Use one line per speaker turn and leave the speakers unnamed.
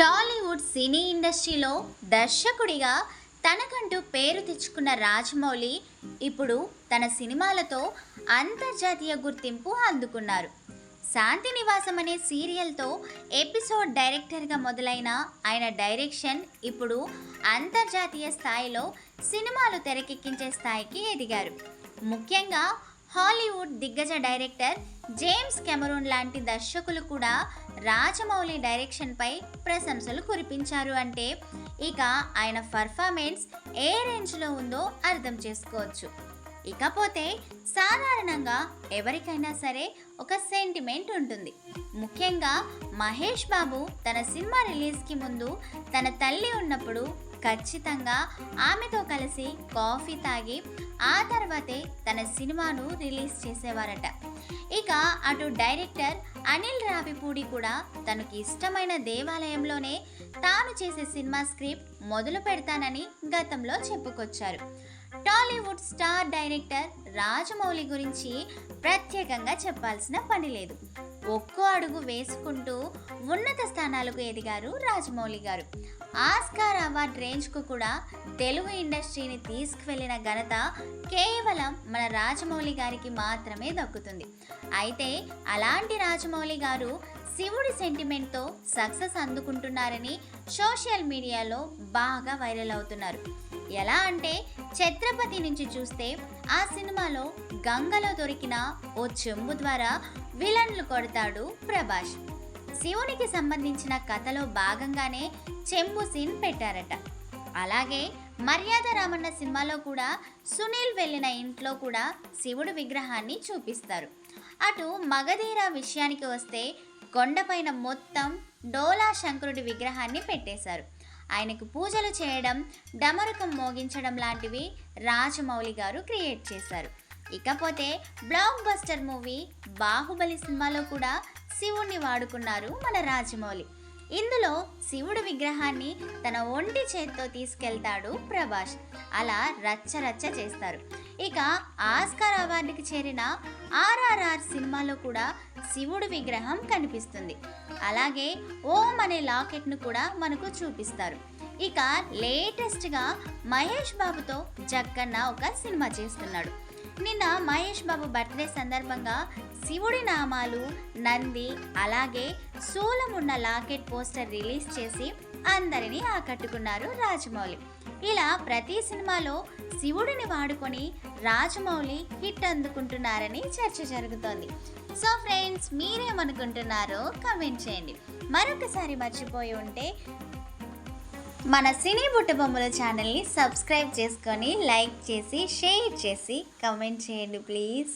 టాలీవుడ్ సినీ ఇండస్ట్రీలో దర్శకుడిగా తనకంటూ పేరు తెచ్చుకున్న రాజమౌళి ఇప్పుడు తన సినిమాలతో అంతర్జాతీయ గుర్తింపు అందుకున్నారు. శాంతి నివాసం అనే సీరియల్తో ఎపిసోడ్ డైరెక్టర్గా మొదలైన ఆయన డైరెక్షన్ ఇప్పుడు అంతర్జాతీయ స్థాయిలో సినిమాలు తెరకెక్కించే స్థాయికి ఎదిగారు. ముఖ్యంగా హాలీవుడ్ దిగ్గజ డైరెక్టర్ జేమ్స్ కెమరూన్ లాంటి దర్శకులు కూడా రాజమౌళి డైరెక్షన్పై ప్రశంసలు కురిపించారు అంటే ఇక ఆయన పర్ఫార్మెన్స్ ఏ రేంజ్లో ఉందో అర్థం చేసుకోవచ్చు. ఇకపోతే సాధారణంగా ఎవరికైనా సరే ఒక సెంటిమెంట్ ఉంటుంది. ముఖ్యంగా మహేష్ బాబు తన సినిమా రిలీజ్కి ముందు తన తల్లి ఉన్నప్పుడు ఖచ్చితంగా ఆమెతో కలిసి కాఫీ తాగి ఆ తర్వాతే తన సినిమాను రిలీజ్ చేసేవారట. ఇక అటు డైరెక్టర్ అనిల్ రావిపూడి కూడా తనకి ఇష్టమైన దేవాలయంలోనే తాను చేసే సినిమా స్క్రిప్ట్ మొదలు పెడతానని గతంలో చెప్పుకొచ్చారు. టాలీవుడ్ స్టార్ డైరెక్టర్ రాజమౌళి గురించి ప్రత్యేకంగా చెప్పాల్సిన పని లేదు. ఒక్కో అడుగు వేసుకుంటూ ఉన్నత స్థానాలకు ఎదిగారు రాజమౌళి గారు. ఆస్కార్ అవార్డ్ రేంజ్కు కూడా తెలుగు ఇండస్ట్రీని తీసుకువెళ్ళిన ఘనత కేవలం మన రాజమౌళి గారికి మాత్రమే దక్కుతుంది. అయితే అలాంటి రాజమౌళి గారు శివుడి సెంటిమెంట్తో సక్సెస్ అందుకుంటున్నారని సోషల్ మీడియాలో బాగా వైరల్ అవుతున్నారు. ఎలా అంటే ఛత్రపతి నుంచి చూస్తే ఆ సినిమాలో గంగలో దొరికిన ఓ చెంబు ద్వారా విలన్లు కొడతాడు ప్రభాస్ శివునికి సంబంధించిన కథలో భాగంగానే చెంబు సీన్ పెట్టారట. అలాగే మర్యాద రామన్న సినిమాలో కూడా సునీల్ వెళ్ళిన ఇంట్లో కూడా శివుడు విగ్రహాన్ని చూపిస్తారు. అటు మగధీర విషయానికి వస్తే కొండపైన మొత్తం డోలా శంకరుడి విగ్రహాన్ని పెట్టేశారు. ఆయనకు పూజలు చేయడం డమరుకం మోగించడం లాంటివి రాజమౌళి గారు క్రియేట్ చేశారు. ఇకపోతే బ్లాక్ బస్టర్ మూవీ బాహుబలి సినిమాలో కూడా శివుణ్ణి వాడుకున్నారు మన రాజమౌళి. ఇందులో శివుడు విగ్రహాన్ని తన ఒంటి చేత్తో తీసుకెళ్తాడు ప్రభాస్ అలా రచ్చ రచ్చ చేస్తారు. ఇక ఆస్కార్ అవార్డుకి చేరిన ఆర్ఆర్ఆర్ సినిమాలో కూడా శివుడు విగ్రహం కనిపిస్తుంది. అలాగే ఓం అనే లాకెట్ను కూడా మనకు చూపిస్తారు. ఇక లేటెస్ట్గా మహేష్ బాబుతో జక్కన్న ఒక సినిమా చేస్తున్నాడు. నిన్న మహేష్ బాబు బర్త్డే సందర్భంగా శివుడి నామాలు నంది అలాగే శూలం ఉన్న లాకెట్ పోస్టర్ రిలీజ్ చేసి అందరినీ ఆకట్టుకున్నారు రాజమౌళి. ఇలా ప్రతి సినిమాలో శివుడిని వాడుకొని రాజమౌళి హిట్ అందుకుంటున్నారని చర్చ జరుగుతోంది. సో ఫ్రెండ్స్ మీరేమనుకుంటున్నారో కమెంట్ చేయండి. మరొకసారి మర్చిపోయి ఉంటే మన సినీ బుట్టబొమ్మల ఛానల్ని సబ్స్క్రైబ్ చేసుకొని లైక్ చేసి షేర్ చేసి కమెంట్ చేయండి ప్లీజ్.